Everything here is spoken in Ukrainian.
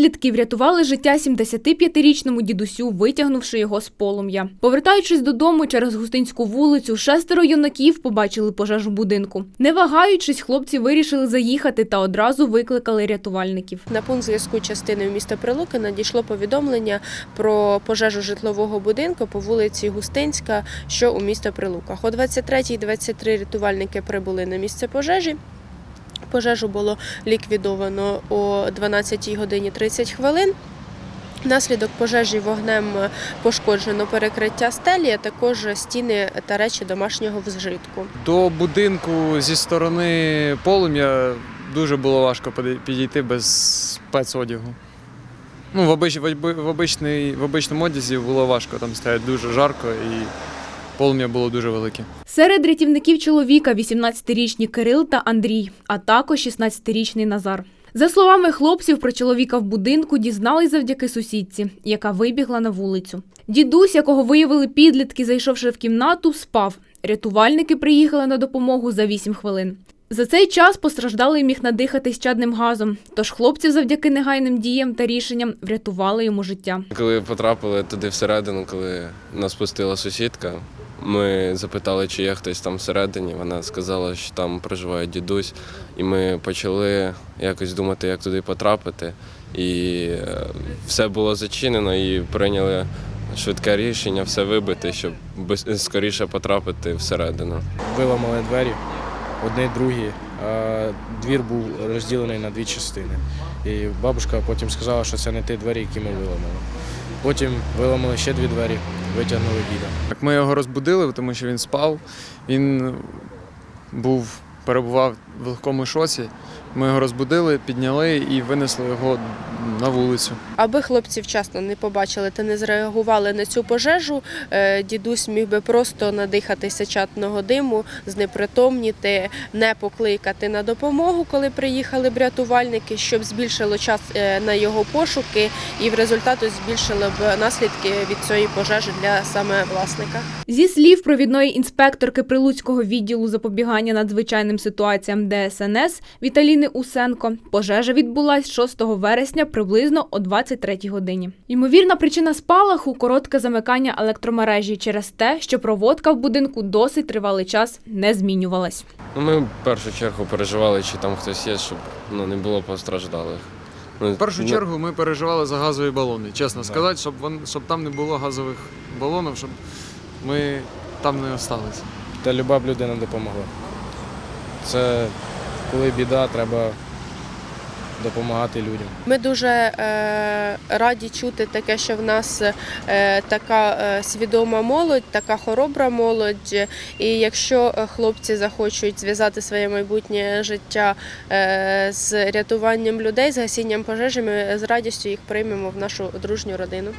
підлітки врятували життя 75-річному дідусю, витягнувши його з полум'я. Повертаючись додому через Густинську вулицю, шестеро юнаків побачили пожежу будинку. Не вагаючись, хлопці вирішили заїхати та одразу викликали рятувальників. На пункт зв'язку частиною міста Прилуки надійшло повідомлення про пожежу житлового будинку по вулиці Густинська, що у міста Прилуках. О 23.23 рятувальники прибули на місце пожежі. Пожежу було ліквідовано о 12 годині 30 хвилин. Внаслідок пожежі вогнем пошкоджено перекриття стелі, а також стіни та речі домашнього вжитку. До будинку зі сторони полум'я дуже було важко підійти без спецодягу. Ну, в, обич, в, обичний, в обичному одязі було важко, там стоять дуже жарко і полум'я було дуже велике. Серед рятівників чоловіка 18-річні Кирил та Андрій, а також 16-річний Назар. За словами хлопців, про чоловіка в будинку дізнались завдяки сусідці, яка вибігла на вулицю. Дідусь, якого виявили підлітки, зайшовши в кімнату, спав. Рятувальники приїхали на допомогу за 8 хвилин. За цей час постраждалий міг надихатись чадним газом, тож хлопці завдяки негайним діям та рішенням врятували йому життя. Коли потрапили туди всередину, коли нас пустила сусідка, ми запитали, чи є хтось там всередині. Вона сказала, що там проживає дідусь, і ми почали якось думати, як туди потрапити. І е, все було зачинено, і прийняли швидке рішення все вибити, щоб скоріше потрапити всередину. виламали двері, одні, другі. Двір був розділений на дві частини. І бабушка потім сказала, що це не ті двері, які ми виламали. Потім виламали ще дві двері, витягнули діда. Ми його розбудили, тому що він спав. Він був, перебував в легкому шоці. Ми його розбудили, підняли і винесли його на вулицю. Аби хлопці вчасно не побачили та не зреагували на цю пожежу, е, дідусь міг би просто надихатися чатного диму, знепритомніти, не покликати на допомогу, коли приїхали б рятувальники, щоб збільшило час е, на його пошуки і в результаті збільшили б наслідки від цієї пожежі для саме власника. Зі слів провідної інспекторки Прилуцького відділу запобігання надзвичайним ситуаціям ДСНС Віталіни Усенко, пожежа відбулась 6 вересня приблизно о 23-й годині. Ймовірна причина спалаху коротке замикання електромережі через те, що проводка в будинку досить тривалий час не змінювалась. Ну, ми в першу чергу переживали, чи там хтось є, щоб ну, не було постраждалих. Ну, В першу ну, чергу ми переживали за газові балони. Чесно сказати, щоб, вон- щоб там не було газових балонів, щоб ми там не осталися. Та люба б людина допомогла. Це коли біда, треба допомагати людям. Ми дуже е, раді чути таке, що в нас е, така е, свідома молодь, така хоробра молодь. І якщо е, хлопці захочуть зв'язати своє майбутнє життя е, з рятуванням людей, з гасінням пожежі, ми з радістю їх приймемо в нашу дружню родину.